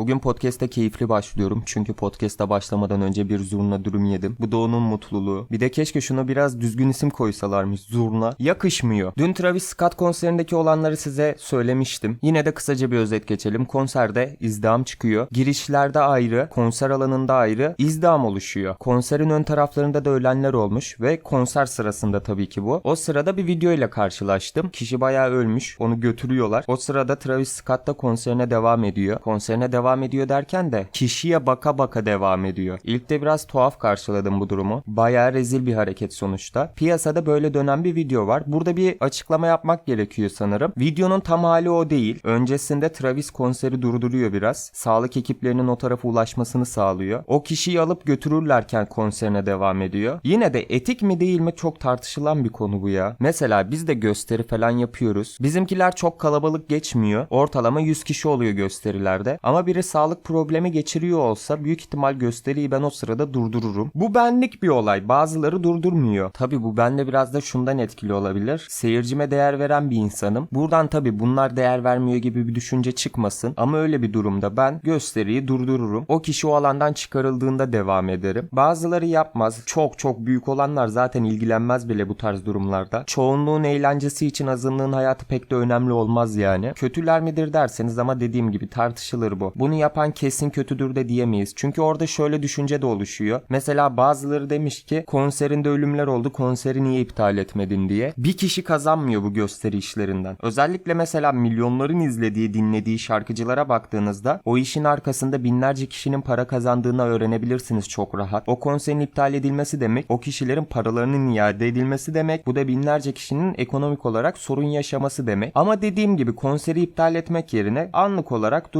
Bugün podcast'te keyifli başlıyorum çünkü podcast'a başlamadan önce bir zurna dürüm yedim. Bu da mutluluğu. Bir de keşke şuna biraz düzgün isim koysalarmış zurna. Yakışmıyor. Dün Travis Scott konserindeki olanları size söylemiştim. Yine de kısaca bir özet geçelim. Konserde izdiham çıkıyor. Girişlerde ayrı, konser alanında ayrı izdiham oluşuyor. Konserin ön taraflarında da ölenler olmuş ve konser sırasında tabii ki bu. O sırada bir video ile karşılaştım. Kişi bayağı ölmüş. Onu götürüyorlar. O sırada Travis Scott da konserine devam ediyor. Konserine devam ediyor derken de kişiye baka baka devam ediyor. İlk de biraz tuhaf karşıladım bu durumu. Bayağı rezil bir hareket sonuçta. Piyasada böyle dönen bir video var. Burada bir açıklama yapmak gerekiyor sanırım. Videonun tam hali o değil. Öncesinde Travis konseri durduruyor biraz. Sağlık ekiplerinin o tarafa ulaşmasını sağlıyor. O kişiyi alıp götürürlerken konserine devam ediyor. Yine de etik mi değil mi çok tartışılan bir konu bu ya. Mesela biz de gösteri falan yapıyoruz. Bizimkiler çok kalabalık geçmiyor. Ortalama 100 kişi oluyor gösterilerde. Ama biri sağlık problemi geçiriyor olsa büyük ihtimal gösteriyi ben o sırada durdururum. Bu benlik bir olay. Bazıları durdurmuyor. Tabi bu bende biraz da şundan etkili olabilir. Seyircime değer veren bir insanım. Buradan tabi bunlar değer vermiyor gibi bir düşünce çıkmasın. Ama öyle bir durumda ben gösteriyi durdururum. O kişi o alandan çıkarıldığında devam ederim. Bazıları yapmaz. Çok çok büyük olanlar zaten ilgilenmez bile bu tarz durumlarda. Çoğunluğun eğlencesi için azınlığın hayatı pek de önemli olmaz yani. Kötüler midir derseniz ama dediğim gibi tartışılır bu. Bunu yapan kesin kötüdür de diyemeyiz. Çünkü orada şöyle düşünce de oluşuyor. Mesela bazıları demiş ki konserinde ölümler oldu konseri niye iptal etmedin diye. Bir kişi kazanmıyor bu gösteri işlerinden. Özellikle mesela milyonların izlediği dinlediği şarkıcılara baktığınızda o işin arkasında binlerce kişinin para kazandığını öğrenebilirsiniz çok rahat. O konserin iptal edilmesi demek o kişilerin paralarının iade edilmesi demek. Bu da binlerce kişinin ekonomik olarak sorun yaşaması demek. Ama dediğim gibi konseri iptal etmek yerine anlık olarak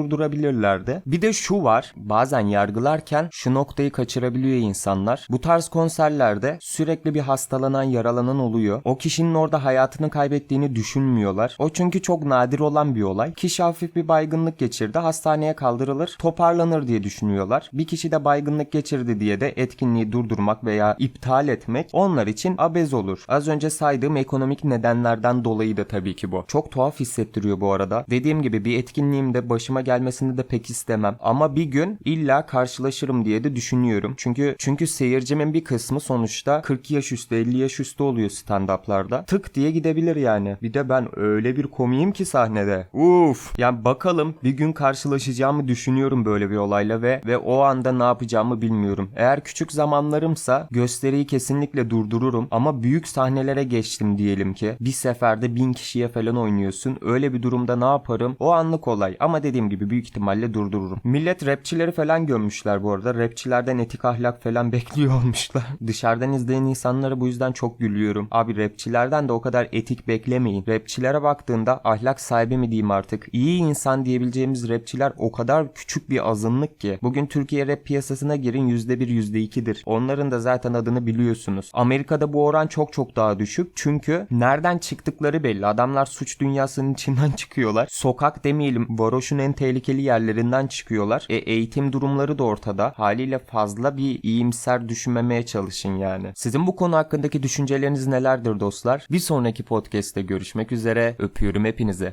durdurabilirlerdi. Bir de şu var. Bazen yargılarken şu noktayı kaçırabiliyor insanlar. Bu tarz konserlerde sürekli bir hastalanan, yaralanan oluyor. O kişinin orada hayatını kaybettiğini düşünmüyorlar. O çünkü çok nadir olan bir olay. Kişi hafif bir baygınlık geçirdi, hastaneye kaldırılır, toparlanır diye düşünüyorlar. Bir kişi de baygınlık geçirdi diye de etkinliği durdurmak veya iptal etmek onlar için abez olur. Az önce saydığım ekonomik nedenlerden dolayı da tabii ki bu. Çok tuhaf hissettiriyor bu arada. Dediğim gibi bir etkinliğimde başıma gelmesini de pek istemem. Ama bir gün illa karşılaşırım diye de düşünüyorum. Çünkü çünkü seyircimin bir kısmı sonuçta 40 yaş üstü 50 yaş üstü oluyor stand-up'larda. Tık diye gidebilir yani. Bir de ben öyle bir komiyim ki sahnede. Uf. Yani bakalım bir gün karşılaşacağımı düşünüyorum böyle bir olayla ve ve o anda ne yapacağımı bilmiyorum. Eğer küçük zamanlarımsa gösteriyi kesinlikle durdururum ama büyük sahnelere geçtim diyelim ki. Bir seferde bin kişiye falan oynuyorsun. Öyle bir durumda ne yaparım? O anlık olay ama dediğim gibi büyük ihtimalle durdururum. Millet rapçileri falan gömmüşler bu arada. Rapçilerden etik ahlak falan bekliyor olmuşlar. Dışarıdan izleyen insanlara bu yüzden çok gülüyorum. Abi rapçilerden de o kadar etik beklemeyin. Rapçilere baktığında ahlak sahibi mi diyeyim artık. İyi insan diyebileceğimiz rapçiler o kadar küçük bir azınlık ki. Bugün Türkiye rap piyasasına girin %1 %2'dir. Onların da zaten adını biliyorsunuz. Amerika'da bu oran çok çok daha düşük. Çünkü nereden çıktıkları belli. Adamlar suç dünyasının içinden çıkıyorlar. Sokak demeyelim varoşun en tehlikeli yerlerinden çıkıyorlar. E, eğitim durumları da ortada. Haliyle fazla bir iyimser düşünmemeye çalışın yani. Sizin bu konu hakkındaki düşünceleriniz nelerdir dostlar? Bir sonraki podcast'te görüşmek üzere. Öpüyorum hepinize.